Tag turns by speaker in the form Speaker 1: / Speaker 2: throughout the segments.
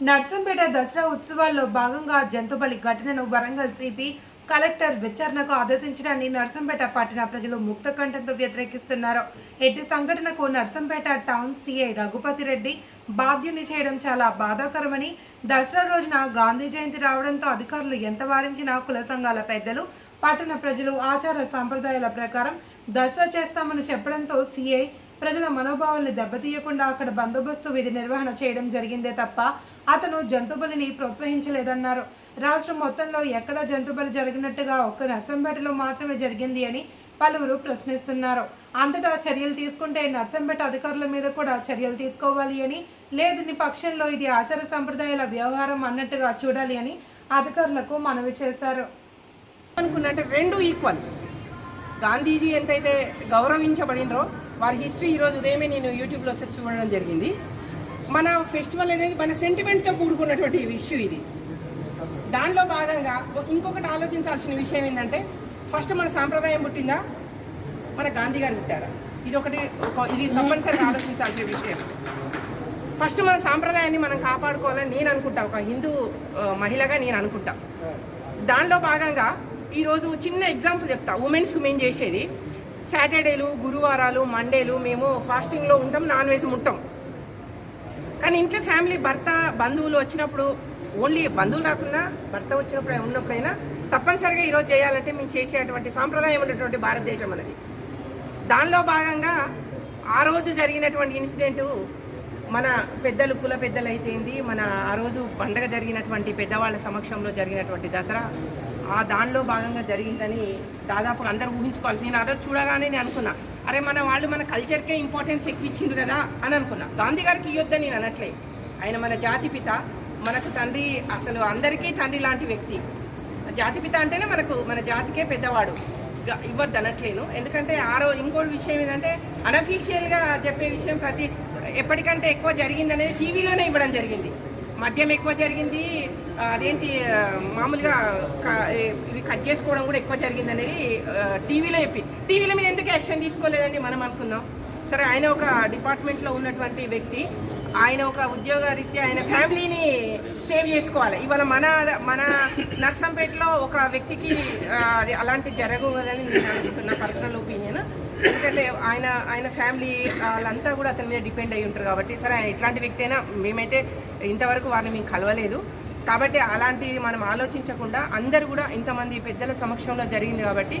Speaker 1: నర్సంపేట దసరా ఉత్సవాల్లో భాగంగా జంతుబలి ఘటనను వరంగల్ సిపి కలెక్టర్ విచారణకు ఆదేశించడాన్ని నర్సంపేట పట్టణ ప్రజలు ముక్త కంఠంతో వ్యతిరేకిస్తున్నారు. ఎట్టి సంఘటనకు నర్సంపేట టౌన్ సిఐ రఘుపతి రెడ్డి బాధ్యుని చేయడం చాలా బాధాకరమని దసరా రోజున గాంధీ జయంతి రావడంతో అధికారులు ఎంత వారించినా కుల సంఘాల పెద్దలు పట్టణ ప్రజలు ఆచార సంప్రదాయాల ప్రకారం దసరా చేస్తామని చెప్పడంతో సిఐ ప్రజల మనోభావాలను దెబ్బతీయకుండా అక్కడ బందోబస్తు విధి నిర్వహణ చేయడం జరిగిందే తప్ప అతను జంతుబలిని ప్రోత్సహించలేదన్నారు. రాష్ట్రం మొత్తంలో ఎక్కడ జంతుబలి జరిగినట్టుగా ఒక్క నర్సంపేటలో మాత్రమే జరిగింది అని పలువురు ప్రశ్నిస్తున్నారు. అంతటా చర్యలు తీసుకుంటే నర్సంపేట అధికారుల మీద కూడా చర్యలు తీసుకోవాలి అని లేదని పక్షంలో ఇది ఆచార సంప్రదాయాల వ్యవహారం అన్నట్టుగా చూడాలి అని అధికారులకు మనవి చేశారు.
Speaker 2: అనుకున్నట్టు రెండు ఈక్వల్ గాంధీజీ ఎంతైతే గౌరవించబడినరో వారి హిస్టరీ ఈరోజు ఉదయమే నేను యూట్యూబ్లో సెర్చ్ చూడడం జరిగింది. మన ఫెస్టివల్ అనేది మన సెంటిమెంట్తో కూడుకున్నటువంటి ఇష్యూ ఇది. దానిలో భాగంగా ఇంకొకటి ఆలోచించాల్సిన విషయం ఏంటంటే ఫస్ట్ మన సాంప్రదాయం పుట్టిందా? మన గాంధీ గారు పుట్టారా? ఇది ఒకటి ఇది తప్పనిసరిగా ఆలోచించాల్సిన విషయం. ఫస్ట్ మన సాంప్రదాయాన్ని మనం కాపాడుకోవాలని నేను అనుకుంటా. ఒక హిందూ మహిళగా నేను అనుకుంటా. దానిలో భాగంగా ఈరోజు చిన్న ఎగ్జాంపుల్ చెప్తా. ఉమెన్స్ ఉమెన్ చేసేది. సాటర్డేలు గురువారాలు మండేలు మేము ఫాస్టింగ్లో ఉంటాం నాన్ వెజ్ ఉంటాం కానీ ఇంట్లో ఫ్యామిలీ భర్త బంధువులు వచ్చినప్పుడు ఓన్లీ బంధువులు రాకుండా భర్త వచ్చినప్పుడు ఉన్నప్పుడైనా తప్పనిసరిగా ఈరోజు చేయాలంటే మేము చేసేటువంటి సాంప్రదాయం ఉన్నటువంటి భారతదేశం అనేది దానిలో భాగంగా ఆ రోజు జరిగినటువంటి ఇన్సిడెంటు మన పెద్దలు కుల పెద్దలు అయితేంది మన ఆ రోజు పండగ జరిగినటువంటి పెద్దవాళ్ళ సమక్షంలో జరిగినటువంటి దసరా ఆ దానిలో భాగంగా జరిగిందని దాదాపు అందరూ ఊహించుకోవాలి. నేను ఆ రోజు చూడగానే నేను అనుకున్నా అరే మన వాళ్ళు మన కల్చర్కే ఇంపార్టెన్స్ ఎక్కువ ఇచ్చిండ్రు కదా అని అనుకున్నా. గాంధీ గారికి ఇవ్వద్దని నేను అనట్లే. ఆయన మన జాతిపిత మనకు తండ్రి అసలు అందరికీ తండ్రి లాంటి వ్యక్తి. జాతిపిత అంటేనే మనకు మన జాతికే పెద్దవాడు. ఇవ్వద్దు అనట్లేను. ఎందుకంటే ఆరో ఇంకోటి విషయం ఏంటంటే అనఫీషియల్గా చెప్పే విషయం ప్రతి ఎప్పటికంటే ఎక్కువ జరిగింది అనేది టీవీలోనే ఇవ్వడం జరిగింది. మద్యం ఎక్కువ జరిగింది. అదేంటి మామూలుగా ఇవి కట్ చేసుకోవడం కూడా ఎక్కువ జరిగింది అనేది టీవీలో చెప్పి. టీవీల మీద ఎందుకు యాక్షన్ తీసుకోలేదండి మనం అనుకుందాం. సరే ఆయన ఒక డిపార్ట్మెంట్లో ఉన్నటువంటి వ్యక్తి ఆయన ఒక ఉద్యోగ రీత్యా ఆయన ఫ్యామిలీని సేవ్ చేసుకోవాలి. ఇవాళ మన మన నర్సంపేటలో ఒక వ్యక్తికి అది అలాంటి జరగదని నేను అనుకుంటున్నా పర్సనల్ ఒపీనియన్ ఎందుకంటే ఆయన ఆయన ఫ్యామిలీ వాళ్ళంతా కూడా అతని మీద డిపెండ్ అయి ఉంటారు కాబట్టి సరే ఆయన ఎట్లాంటి వ్యక్తి అయినా మేమైతే ఇంతవరకు వారిని మేము కలవలేదు. కాబట్టి అలాంటి మనం ఆలోచించకుండా అందరు కూడా ఇంతమంది పెద్దల సమక్షంలో జరిగింది కాబట్టి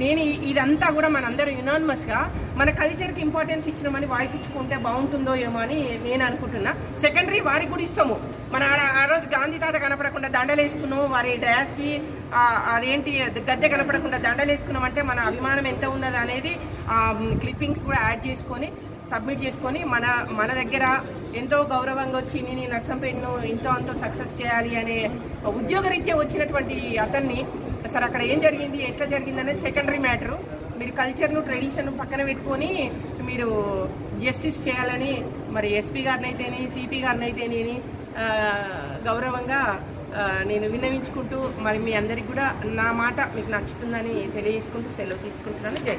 Speaker 2: నేను ఇదంతా కూడా మనందరూ యునానిమస్గా మన కల్చర్కి ఇంపార్టెన్స్ ఇచ్చినామని వాయిస్ ఇచ్చుకుంటే బాగుంటుందో ఏమో అని నేను అనుకుంటున్నా. సెకండరీ వారికి కూడా ఇస్తాము. మన ఆ రోజు గాంధీ తాత కనపడకుండా దండలు వేసుకున్నాము వారి డ్రెస్కి అదేంటి గద్దె కనపడకుండా దండలు వేసుకున్నాం అంటే మన అభిమానం ఎంత ఉన్నది అనేది క్లిప్పింగ్స్ కూడా యాడ్ చేసుకొని సబ్మిట్ చేసుకొని మన మన దగ్గర ఎంతో గౌరవంగా వచ్చి నేను నర్సంపేటను ఎంతో అంతో సక్సెస్ చేయాలి అనే ఉద్యోగరీత్యా వచ్చినటువంటి అతన్ని సార్ అక్కడ ఏం జరిగింది? ఎట్లా జరిగింది? అనేది సెకండరీ మ్యాటరు. మీరు కల్చర్ను ట్రెడిషన్ పక్కన పెట్టుకొని మీరు జస్టిస్ చేయాలని మరి ఎస్పీ గారిని అయితేని సిపి గారిని అయితేనేని గౌరవంగా నేను విన్నవించుకుంటూ మరి మీ అందరికి కూడా నా మాట మీకు నచ్చుతుందని తెలియజేసుకుంటూ సెలవు తీసుకుంటున్నాను. జై